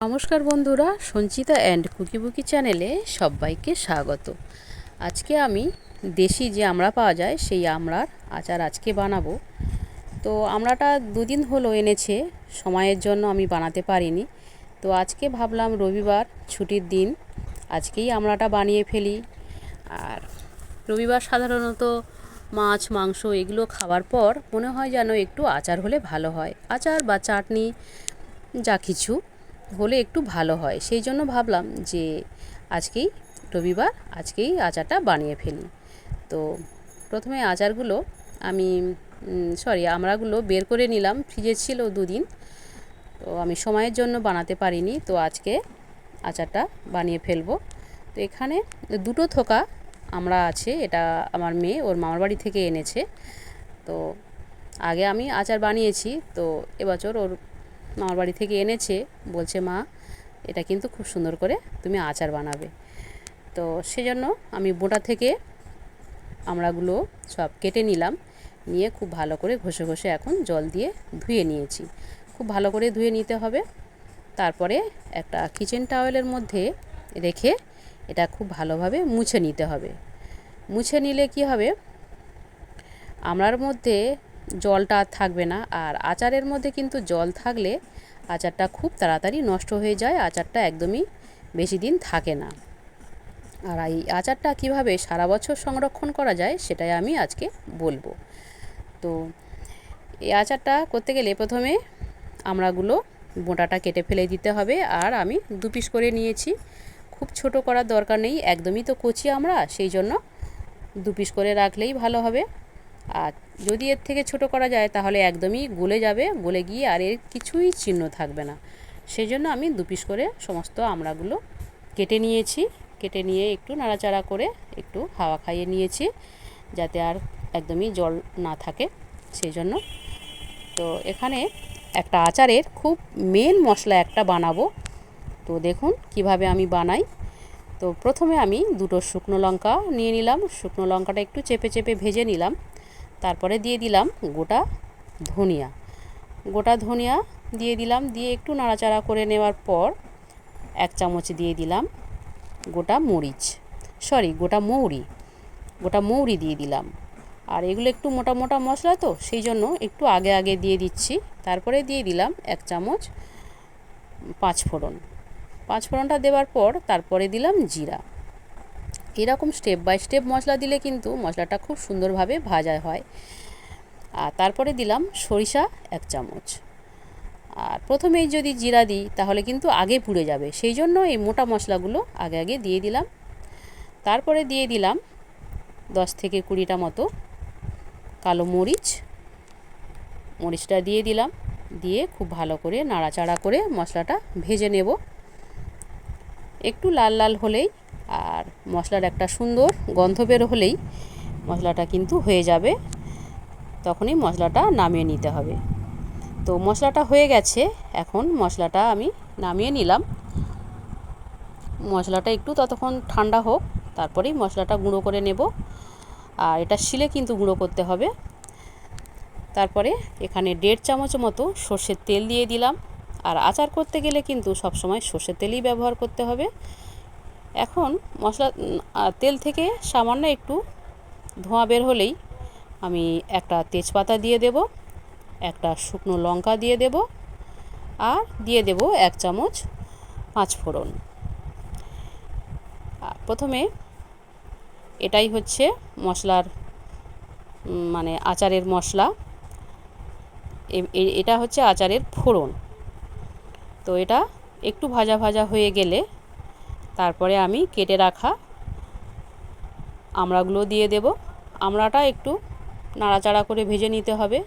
নমস্কার বন্ধুরা, সঞ্চিতা অ্যান্ড কুকিবুকি চ্যানেলে সবাইকে স্বাগত। আজকে আমি দেশি যে আমড়া পাওয়া যায়, সেই আমড়ার আচার আজকে বানাবো। তো আমড়াটা দুদিন হলো এনেছে, সময়ের জন্য আমি বানাতে পারিনি। তো আজকে ভাবলাম রবিবার, ছুটির দিন, আজকেই আমড়াটা বানিয়ে ফেলি। আর রবিবার সাধারণত মাছ, মাংস এগুলো খাওয়ার পর মনে হয় যেন একটু আচার হলে ভালো হয়। আচার বা চাটনি, যা কিছু। হলে একটু ভালো হয়। সেই জন্য ভাবলাম যে আজকেই রবিবার, আজকেই আচারটা বানিয়ে ফেলি। তো প্রথমে আচারগুলো আমি সরি আমরাগুলো বের করে নিলাম। ফ্রিজে ছিল দুদিন। তো আমি সময়ের জন্য বানাতে পারিনি। তো আজকে আচারটা বানিয়ে ফেলব। তো এখানে দুটো থোকা আমরা আছে। এটা আমার মেয়ে, ওর মামার বাড়ি থেকে এনেছে। তো আগে আমি আচার বানিয়েছি। তো এবছর ওর মামার বাড়ি থেকে এনেছে, বলছে, মা, এটা কিন্তু খুব সুন্দর করে তুমি আচার বানাবে। তো সেজন্য আমি বোটা থেকে আমড়াগুলো সব কেটে নিলাম, নিয়ে খুব ভালো করে ঘষে ঘষে এখন জল দিয়ে ধুয়ে নিয়েছি। খুব ভালো করে ধুয়ে নিতে হবে। তারপরে একটা কিচেন টাওয়েলের মধ্যে রেখে এটা খুব ভালোভাবে মুছে নিতে হবে। মুছে নিলে কি হবে? আমড়ার মধ্যে জলটা আর থাকবে না। আর আচারের মধ্যে কিন্তু জল থাকলে আচারটা খুব তাড়াতাড়ি নষ্ট হয়ে যায়, আচারটা একদমই বেশি দিন থাকে না। আর এই আচারটা কীভাবে সারা বছর সংরক্ষণ করা যায় সেটাই আমি আজকে বলব। তো এই আচারটা করতে গেলে প্রথমে আমড়াগুলো বোঁটাটা কেটে ফেলে দিতে হবে। আর আমি দু পিস করে নিয়েছি। খুব ছোট করার দরকার নেই, একদমই তো কচি আমরা সেই জন্য দু পিস করে রাখলেই ভালো হবে। আর যদি এর থেকে ছোট করা যায়, তাহলে একদমই গলে যাবে, গলে গিয়ে আর এর কিছুই চিহ্ন থাকবে না। সেই জন্য আমি দু পিস করে সমস্ত আমড়াগুলো কেটে নিয়েছি। কেটে নিয়ে একটু নাড়াচাড়া করে একটু হাওয়া খাইয়ে নিয়েছি, যাতে আর একদমই জল না থাকে। সেই জন্য তো এখানে একটা আচারের খুব মেন মশলা একটা বানাবো। তো দেখুন কীভাবে আমি বানাই। তো প্রথমে আমি দুটো শুকনো লঙ্কা নিয়ে নিলাম। শুকনো লঙ্কাটা একটু চেপে চেপে ভেজে নিলাম। তারপরে দিয়ে দিলাম গোটা ধনিয়া। গোটা ধনিয়া দিয়ে দিলাম, দিয়ে একটু নাড়াচাড়া করে নেওয়ার পর এক চামচ দিয়ে দিলাম গোটা মরিচ। সরি গোটা মৌরি। গোটা মৌরি দিয়ে দিলাম। আর এগুলো একটু মোটা মোটা মশলা তো, সেই জন্য একটু আগে আগে দিয়ে দিচ্ছি। তারপরে দিয়ে দিলাম এক চামচ পাঁচ ফোড়ন পাঁচ ফোড়নটা দেওয়ার পর তারপরে দিলাম জিরা। এরকম স্টেপ বাই স্টেপ মশলা দিলে কিন্তু মশলাটা খুব সুন্দরভাবে ভাজা হয়। আর তারপরে দিলাম সরিষা এক চামচ। আর প্রথমেই যদি জিরা দিই, তাহলে কিন্তু আগে পুড়ে যাবে। সেই জন্য এই মোটা মশলাগুলো আগে আগে দিয়ে দিলাম। তারপরে দিয়ে দিলাম দশ থেকে কুড়িটা মতো কালো মরিচ। মরিচটা দিয়ে দিলাম। দিয়ে খুব ভালো করে নাড়াচাড়া করে মশলাটা ভেজে নেব। একটু লাল লাল হলেই আর মশলার একটা সুন্দর গন্ধ বের হলেই মশলাটা কিন্তু হয়ে যাবে। তখনই মশলাটা নামিয়ে নিতে হবে। তো মশলাটা হয়ে গেছে, এখন মশলাটা আমি নামিয়ে নিলাম। মশলাটা একটু ততক্ষণ ঠান্ডা হোক, তারপরেই মশলাটা গুঁড়ো করে নেব। আর এটা শিলে কিন্তু গুঁড়ো করতে হবে। তারপরে এখানে দেড় চামচ মতো সর্ষের তেল দিয়ে দিলাম। আর আচার করতে গেলে কিন্তু সবসময় সর্ষের তেলই ব্যবহার করতে হবে। এখন মশলা তেল থেকে সামান্য একটু ধোঁয়া বের হলেই আমি একটা তেজপাতা দিয়ে দেব, একটা শুকনো লঙ্কা দিয়ে দেব আর দিয়ে দেব এক চামচ পাঁচ ফোড়ন। প্রথমে এটাই হচ্ছে মশলার মানে আচারের মশলা। এটা হচ্ছে আচারের ফোড়ন। তো এটা একটু ভাজা ভাজা হয়ে গেলে তারপরে আমি কেটে রাখা আমড়াগুলো দিয়ে দেব। আমড়াটা একটু নাড়াচাড়া করে ভেজে নিতে হবে।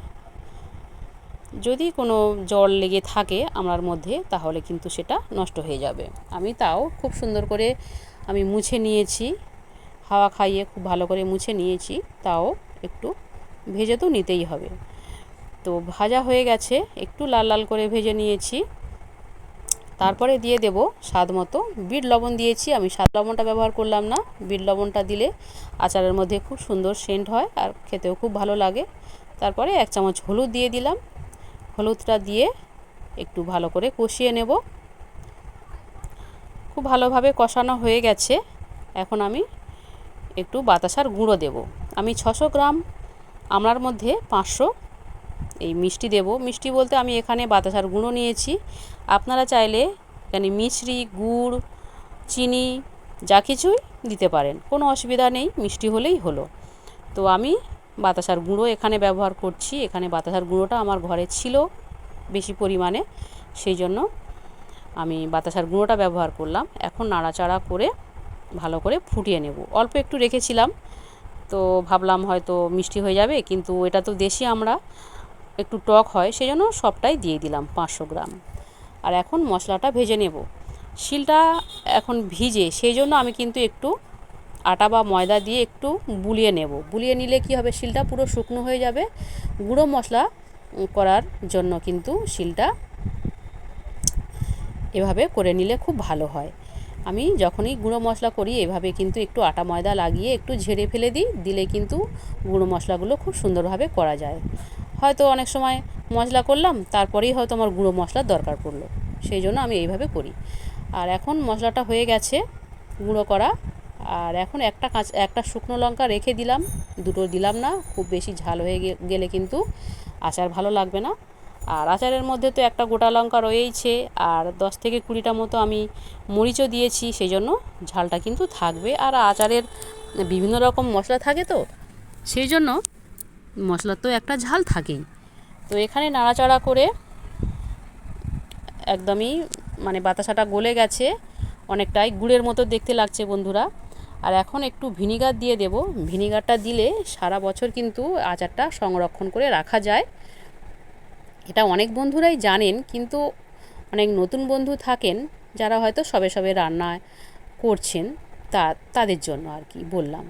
যদি কোনো জল লেগে থাকে আমড়ার মধ্যে, তাহলে কিন্তু সেটা নষ্ট হয়ে যাবে। আমি তাও খুব সুন্দর করে আমি মুছে নিয়েছি। হাওয়া খাইয়ে খুব ভালো করে মুছে নিয়েছি। তাও একটু ভেজে তো নিতেই হবে। তো ভাজা হয়ে গেছে। একটু লাল লাল করে ভেজে নিয়েছি। তারপরে দিয়ে দেব স্বাদ মতো। বিট লবণ দিয়েছি, আমি স্বাদ লবণটা ব্যবহার করলাম না। বিট লবণটা দিলে আচারের মধ্যে খুব সুন্দর সেন্ট হয় আর খেতেও খুব ভালো লাগে। তারপরে এক চামচ হলুদ দিয়ে দিলাম। হলুদটা দিয়ে একটু ভালো করে কষিয়ে নেব। খুব ভালোভাবে কষানো হয়ে গেছে। এখন আমি একটু বাতাসার গুঁড়ো দেব। আমি ছশো গ্রাম আমলার মধ্যে পাঁচশো এই মিষ্টি দেব। মিষ্টি বলতে আমি এখানে বাতাসার গুঁড়ো নিয়েছি। আপনারা চাইলে এখানে মিছরি, গুড়, চিনি, যা কিছুই দিতে পারেন। কোনো অসুবিধা নেই, মিষ্টি হলেই হলো। তো আমি বাতাসার গুঁড়ো এখানে ব্যবহার করছি। এখানে বাতাসার গুঁড়োটা আমার ঘরে ছিল বেশি পরিমাণে, সেই জন্য আমি বাতাসার গুঁড়োটা ব্যবহার করলাম। এখন নাড়াচাড়া করে ভালো করে ফুটিয়ে নেব। অল্প একটু রেখেছিলাম, তো ভাবলাম হয়তো মিষ্টি হয়ে যাবে, কিন্তু এটা তো দেশি আমরা। একটু টক হয় সেই জন্য সবটাই দিয়ে দিলাম পাঁচশো গ্রাম। আর এখন মশলাটা ভেজে নেব। শিলটা এখন ভিজে সেই জন্য আমি কিন্তু একটু আটা বা ময়দা দিয়ে একটু বুলিয়ে নেব। বুলিয়ে নিলে কি হবে, শিলটা পুরো শুকনো হয়ে যাবে। গুঁড়ো মশলা করার জন্য কিন্তু শিলটা এভাবে করে নিলে খুব ভালো হয়। আমি যখনই গুঁড়ো মশলা করি, এভাবে কিন্তু একটু আটা ময়দা লাগিয়ে একটু ঝেড়ে ফেলে দিই, দিলে কিন্তু গুঁড়ো মশলাগুলো খুব সুন্দরভাবে করা যায়। হয়তো অনেক সময় মশলা করলাম, তারপরেই হয়তো আমার গুঁড়ো মশলার দরকার পড়ল। সেই জন্য আমি এইভাবে করি। আর এখন মশলাটা হয়ে গেছে গুঁড়ো করা। আর এখন একটা কাঁচ, একটা শুকনো লঙ্কা রেখে দিলাম। দুটো দিলাম না, খুব বেশি ঝাল হয়ে গেলে কিন্তু আচার ভালো লাগবে না। আর আচারের মধ্যে তো একটা গোটা লঙ্কা রয়েইছে। আর দশ থেকে কুড়িটা মতো আমি মরিচও দিয়েছি, সেই জন্য ঝালটা কিন্তু থাকবে। আর আচারের বিভিন্ন রকম মশলা থাকে তো, সেই জন্য মশলার তো একটা ঝাল থাকেই। তো এখানে নাড়াচাড়া করে একদমই মানে বাতাসাটা গলে গেছে, অনেকটাই গুড়ের মতো দেখতে লাগছে বন্ধুরা। আর এখন একটু ভিনিগার দিয়ে দেব। ভিনিগারটা দিলে সারা বছর কিন্তু আচারটা সংরক্ষণ করে রাখা যায়। এটা অনেক বন্ধুরাই জানেন, কিন্তু অনেক নতুন বন্ধু থাকেন যারা হয়তো সবে সবে রান্না করছেন তা, তাদের জন্য আর কি বললাম।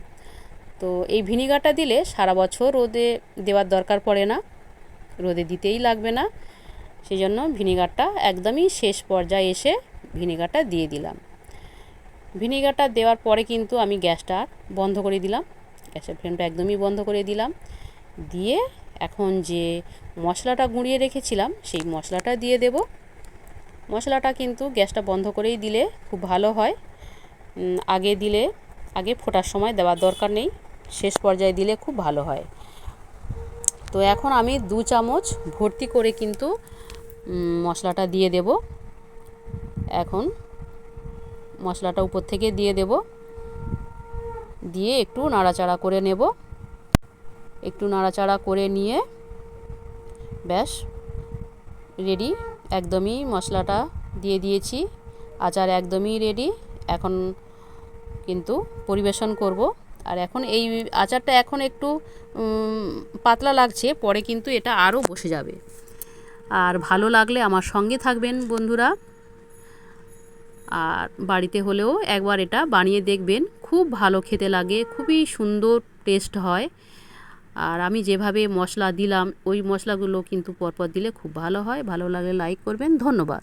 তো এই ভিনিগারটা দিলে সারা বছর রোদে দেওয়ার দরকার পড়ে না, রোদে দিতেই লাগবে না। সেই জন্য ভিনিগারটা একদমই শেষ পর্যায়ে এসে ভিনিগারটা দিয়ে দিলাম। ভিনিগারটা দেওয়ার পরে কিন্তু আমি গ্যাসটা বন্ধ করে দিলাম। গ্যাসের ফ্লেমটা একদমই বন্ধ করে দিলাম। দিয়ে এখন যে মশলাটা গুঁড়িয়ে রেখেছিলাম, সেই মশলাটা দিয়ে দেব। মশলাটা কিন্তু গ্যাসটা বন্ধ করেই দিলে খুব ভালো হয়। আগে দিলে, আগে ফোটার সময় দেওয়ার দরকার নেই। শেষ পর্যায়ে দিলে খুব ভালো হয়। তো এখন আমি দু চামচ ভর্তি করে কিন্তু মশলাটা দিয়ে দেব। এখন মশলাটা উপর থেকে দিয়ে দেব। দিয়ে একটু নাড়াচাড়া করে নেব। একটু নাড়াচাড়া করে নিয়ে ব্যাস রেডি একদমই মশলাটা দিয়ে দিয়েছি। আচার একদমই রেডি এখন কিন্তু পরিবেশন করব। আর এখন এই আচারটা এখন একটু পাতলা লাগছে, পরে কিন্তু এটা আরও বসে যাবে। আর ভালো লাগলে আমার সঙ্গে থাকবেন বন্ধুরা। আর বাড়িতে হলেও একবার এটা বানিয়ে দেখবেন, খুব ভালো খেতে লাগে, খুবই সুন্দর টেস্ট হয়। আর আমি যেভাবে মশলা দিলাম, ওই মশলাগুলো কিন্তু পরপর দিলে খুব ভালো হয়। ভালো লাগলে লাইক করবেন, ধন্যবাদ।